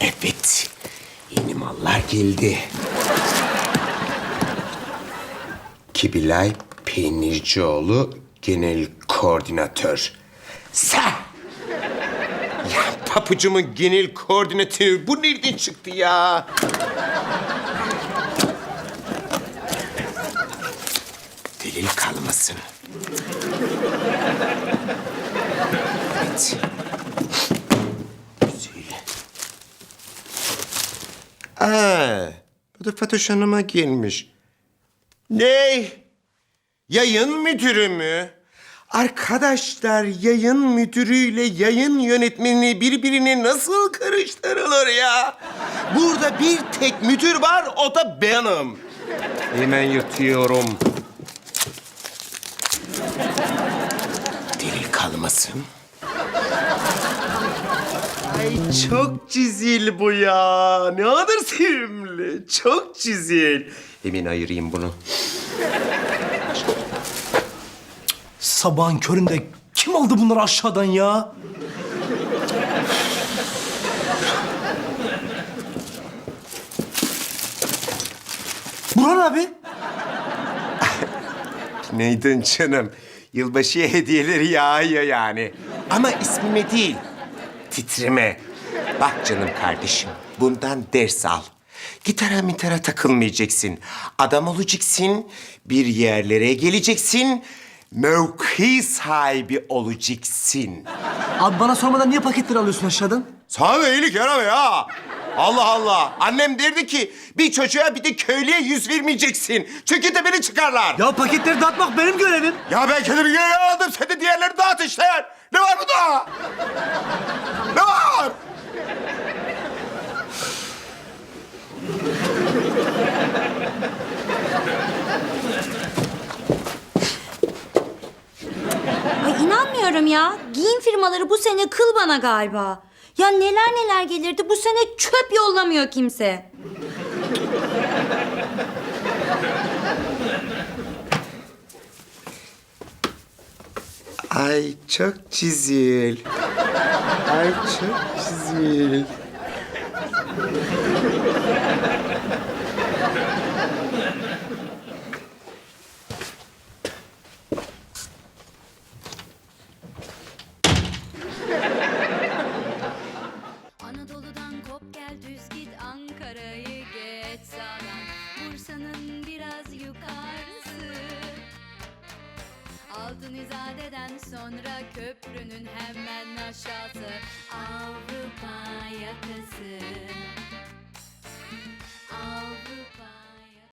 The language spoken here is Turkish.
Evet. Yeni mallar geldi. Kibilay Peynircioğlu Genel Koordinatör. Sen! Ya papucumun genel koordinatörü bu nereden çıktı ya? Delil kalmasın. Evet. Aa, bu da Fatoş Hanım'a gelmiş. Ne? Yayın müdürü mü? Arkadaşlar yayın müdürüyle yayın yönetmeni birbirine nasıl karıştırılır ya? Burada bir tek müdür var o da benim. Hemen yırtıyorum. Delil kalmasın. Ay çok çizil bu ya. Ne kadar sevimli. Çok çizil. Hemen ayırayım bunu. Sabahın köründe kim aldı bunları aşağıdan ya? Burhan abi. Neydin canım? Yılbaşı hediyeleri yağıyor yani. Ama ismime değil, titreme. Bak canım kardeşim, bundan ders al. Gitara mitara takılmayacaksın. Adam olacaksın, bir yerlere geleceksin, mevki sahibi olacaksın. Abi bana sormadan niye paketleri alıyorsun aşağıdan? Sana da iyilik yaramıyor ha. Allah Allah. Annem derdi ki bir çocuğa bir de köylüye yüz vermeyeceksin. Çünkü de beni çıkarlar. Ya paketleri dağıtmak benim görevim. Ya ben kendimi göre aldım. Sen de diğerleri dağıt işte. Ne var burada? Ne var? Ay inanmıyorum ya. Giyim firmaları bu sene kıl bana galiba. Ya neler neler gelirdi. Bu sene çöp yollamıyor kimse. Ay çok çizil. Ay çok çizil. karayı geç sağdan. Bursa'nın biraz yukarısı. Altın izadeden sonra köprünün hemen aşağısı. Avrupa